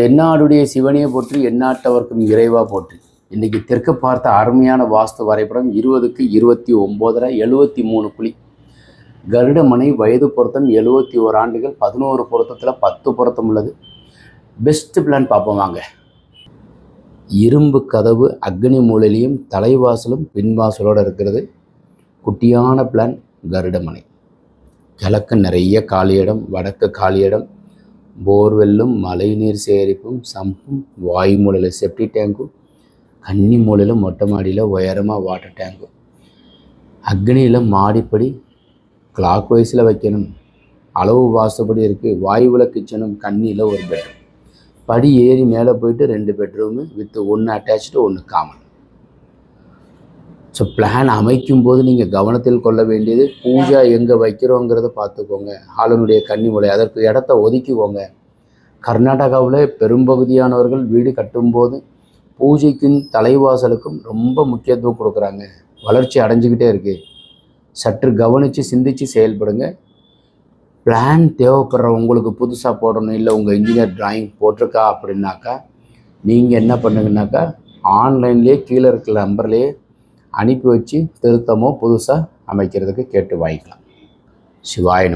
தென்னாடுடைய சிவனையை போற்றி எந்நாட்டவர்க்கும் இறைவா போற்றி. இன்னைக்கு தெற்கு பார்த்த அருமையான வாஸ்து வரைபடம் இருபதுக்கு இருபத்தி ஒம்போதரை எழுபத்தி மூணு குழி கருடமனை வயது பொருத்தம் எழுபத்தி ஓர் ஆண்டுகள் பதினோரு பொருத்தத்தில் பத்து பொருத்தம் உள்ளது. பெஸ்ட் பிளான் பார்ப்போம் வாங்க. இரும்பு கதவு அக்னி மூலையிலையும் தலைவாசலும் பின்வாசலோடு இருக்கிறது. குட்டியான பிளான் கருடமனை. கிழக்கு நிறைய காலியிடம் வடக்கு காலியிடம் போர்வெல்லும் மழைநீர் சேகரிப்பும் சம்பும் வாயு மூலையில் செப்டி டேங்கும் கன்னி மூலையில் மொட்டை மாடியில் உயரமாக வாட்டர் டேங்கும் அக்னியில் மாடிப்படி கிளாக் வைஸில் வைக்கணும். அளவு வாசப்படி இருக்குது வாயுவில் கிச்சனும் கண்ணியில் ஒரு பெட்ரூம் படி ஏறி மேலே போயிட்டு ரெண்டு பெட்ரூமு வித் ஒன்று அட்டாச்சு ஒன்று காமன் ஸோ பிளான் அமைக்கும் போது நீங்கள் கவனத்தில் கொள்ள வேண்டியது பூஜா எங்கே வைக்கிறோங்கிறத பார்த்துக்கோங்க. ஆளுனுடைய கன்னி அதற்கு இடத்த ஒதுக்கிக்கோங்க. கர்நாடகாவில் பெரும்பகுதியானவர்கள் வீடு கட்டும்போது பூஜைக்கும் தலைவாசலுக்கும் ரொம்ப முக்கியத்துவம் கொடுக்குறாங்க. வளர்ச்சி அடைஞ்சிக்கிட்டே இருக்குது சற்று கவனித்து சிந்தித்து செயல்படுங்க. பிளான் தேவைப்படுற உங்களுக்கு புதுசாக போடணும் இல்லை உங்கள் இன்ஜினியர் டிராயிங் போட்டிருக்கா அப்படின்னாக்கா நீங்கள் என்ன பண்ணுங்கனாக்கா ஆன்லைன்லேயே கீழே இருக்கிற நம்பர்லேயே அனுப்பி வச்சு திருத்தமோ புதுசாக அமைக்கிறதுக்கு கேட்டு வாங்கிக்கலாம். சிவாய